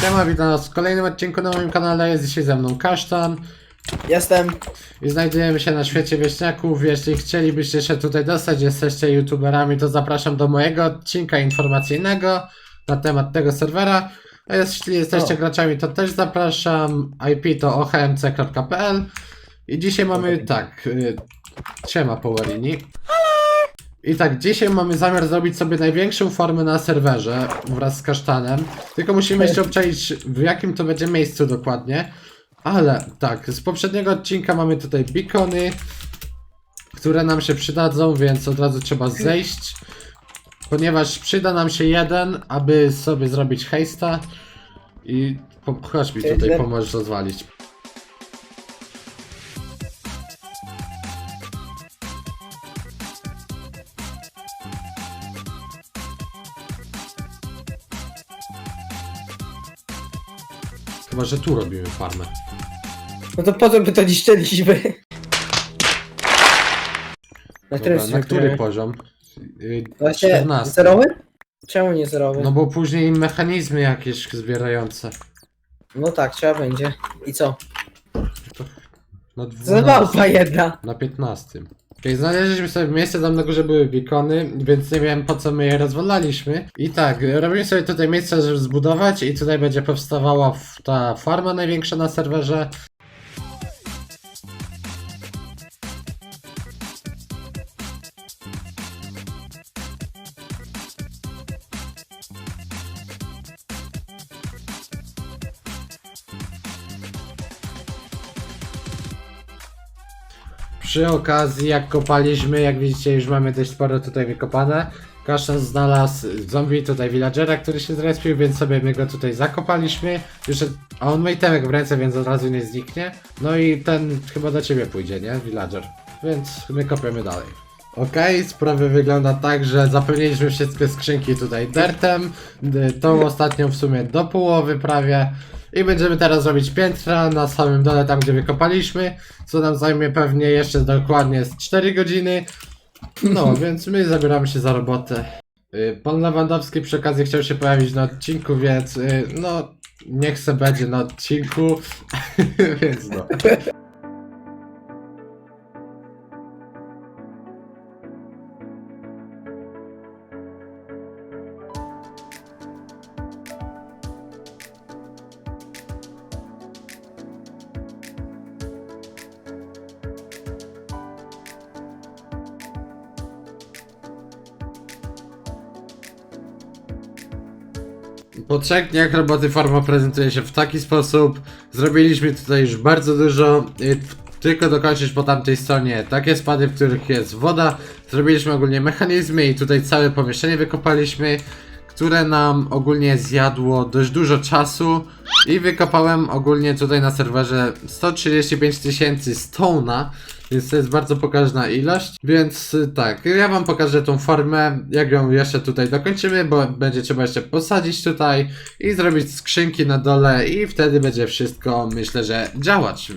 Siema, witam was w kolejnym odcinku na moim kanale. Jest dzisiaj ze mną Kasztan Jestem. i znajdujemy się na świecie wieśniaków. Jeśli chcielibyście się tutaj dostać, jesteście youtuberami, to zapraszam do mojego odcinka informacyjnego na temat tego serwera. A jeśli jesteście O. graczami, to też zapraszam. IP to ohmc.pl i dzisiaj mamy tak. y, Siema Powerini. I tak, dzisiaj mamy zamiar zrobić sobie największą formę na serwerze wraz z kasztanem. Tylko musimy jeszcze obczaić w jakim to będzie miejscu dokładnie. Ale tak, z poprzedniego odcinka mamy tutaj beacony, które nam się przydadzą, więc od razu trzeba zejść. Ponieważ przyda nam się jeden, aby sobie zrobić hejsta. I po, chodź mi tutaj, pomożesz rozwalić. Chyba, że tu robimy farmę. No to po co by to niszczyliśmy? Na, Dobra, na który poziom? Yy, Właśnie 14. zerowy? Czemu nie zerowy? No No, bo później mechanizmy jakieś zbierające. tak, trzeba będzie. I co? Na Co 12. małpa jedna. Na 15. Okay, znaleźliśmy sobie miejsce, tam na górze były beacony, więc nie wiem po co my je rozwalaliśmy. I tak, robimy sobie tutaj miejsce, żeby zbudować i tutaj będzie powstawała ta farma największa na serwerze. Przy okazji, jak kopaliśmy, jak widzicie, już mamy dość sporo tutaj wykopane. Kaszan znalazł zombie tutaj villagera, który się zrespił, więc sobie my go tutaj zakopaliśmy. Już, a on ma itemek w ręce, więc od razu nie zniknie. No i ten chyba do ciebie pójdzie, nie? Villager. Więc my kopiemy dalej. Okej, sprawy wygląda tak, że zapełniliśmy wszystkie skrzynki tutaj dirtem, y, tą ostatnią w sumie do połowy prawie i będziemy teraz robić piętra na samym dole tam gdzie wykopaliśmy, co nam zajmie pewnie jeszcze dokładnie z 4 godziny. No, więc my zabieramy się za robotę. Y, Pan Lewandowski przy okazji chciał się pojawić na odcinku, więc y, no, niech se będzie na odcinku, więc no. Po trzech dniach roboty farma prezentuje się w taki sposób. Zrobiliśmy tutaj już bardzo dużo. y, Tylko dokończyć po tamtej stronie takie spady, w których jest woda. Zrobiliśmy ogólnie mechanizmy i tutaj całe pomieszczenie wykopaliśmy, które nam ogólnie zjadło dość dużo czasu. I wykopałem ogólnie tutaj na serwerze 135 tysięcy stona, więc to jest bardzo pokaźna ilość. Więc y, tak, ja wam pokażę tą formę, jak ją jeszcze tutaj dokończymy, bo będzie trzeba jeszcze posadzić tutaj i zrobić skrzynki na dole i wtedy będzie wszystko, myślę, że działać.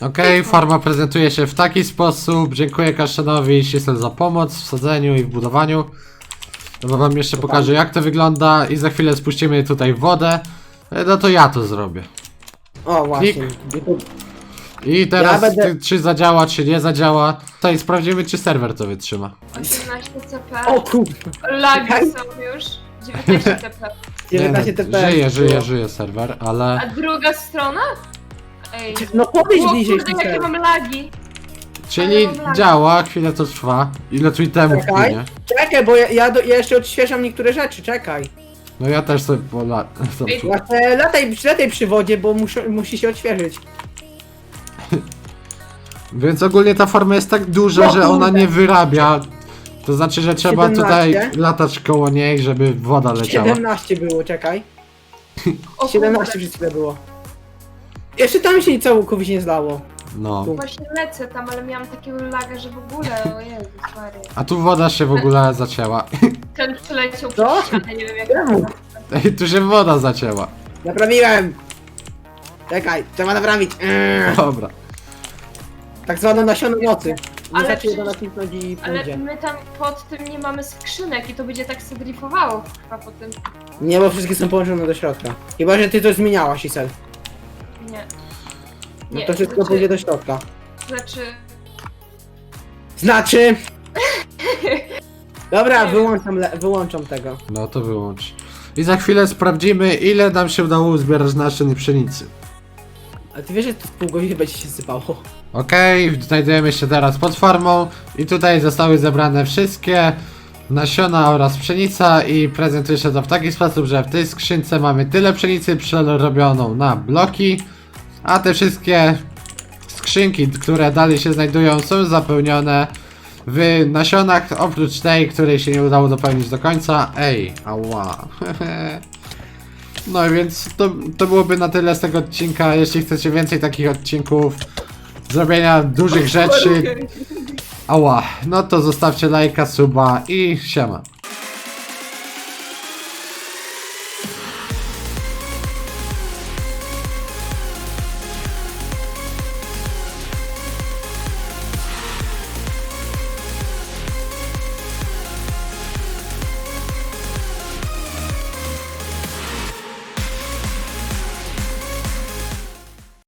Okej, farma prezentuje się w taki sposób. Dziękuję Kaszanowi i Sisel za pomoc w sadzeniu i w budowaniu. No bo wam jeszcze pokażę jak to wygląda i za chwilę spuścimy tutaj wodę. E, No to ja to zrobię. O, właśnie. I teraz Ja będę- czy, czy zadziała, czy nie zadziała. Tutaj sprawdzimy czy serwer to wytrzyma. 18 CP. O kurwa. Lagi są już. 19 CP. 19 Nie, no, TP. Żyje, żyje, żyje serwer, ale... A druga strona? Ej. No podejdź O bliżej kurde, jakie Sisel. mam lagi. Czyli mam lagi. działa, chwilę to trwa. Ile tu itemów Czekaj. płynie? Czekaj, bo ja, ja, do, ja jeszcze odświeżam niektóre rzeczy, czekaj. No ja też sobie pola... Ej, Właśnie lataj, lataj przy wodzie, bo muszę, musi się odświeżyć. Więc ogólnie ta forma jest tak duża, No że ona kurde. nie wyrabia. To znaczy, że trzeba 17? tutaj latać koło niej, żeby woda leciała. 17 było, czekaj. o 17 kurde. przez chwilę było. Jeszcze tam się całkowicie nie zlało. No. Właśnie lecę tam, ale miałam takiego laga, że w ogóle, o Jezus Maria. A tu woda się w ogóle zacięła. Ten przyleciał Co? przez ścianę, nie wiem jak... Czemu? Ej, tu się woda zacięła. Naprawiłem! Czekaj, trzeba naprawić. Eee. Dobra. Tak zwane nasiona mocy. Ale Wystarczy jedno przecież- nacisnąć i Ale pójdzie. my tam pod tym nie mamy skrzynek i to będzie tak chyba po tym. Nie, bo wszystkie są połączone do środka. Chyba, że ty coś zmieniałaś, Isel. Nie. No Nie, to wszystko znaczy- pójdzie do środka. Znaczy... Znaczy... Dobra, wyłączam, le- wyłączam tego. No to wyłącz. I za chwilę sprawdzimy, ile nam się udało uzbierać nasion pszenicy. A ty wiesz, że to z pół godziny będzie się sypało. Okej, znajdujemy się teraz pod farmą i tutaj zostały zebrane wszystkie nasiona oraz pszenica i prezentuje się to w taki sposób, że w tej skrzynce mamy tyle pszenicy przerobioną na bloki, a te wszystkie skrzynki, które dalej się znajdują są zapełnione w nasionach, oprócz tej, której się nie udało dopełnić do końca. Ej, ała. No i więc to, to byłoby na tyle z tego odcinka. Jeśli chcecie więcej takich odcinków, zrobienia dużych rzeczy, ała, no to zostawcie lajka, suba i siema.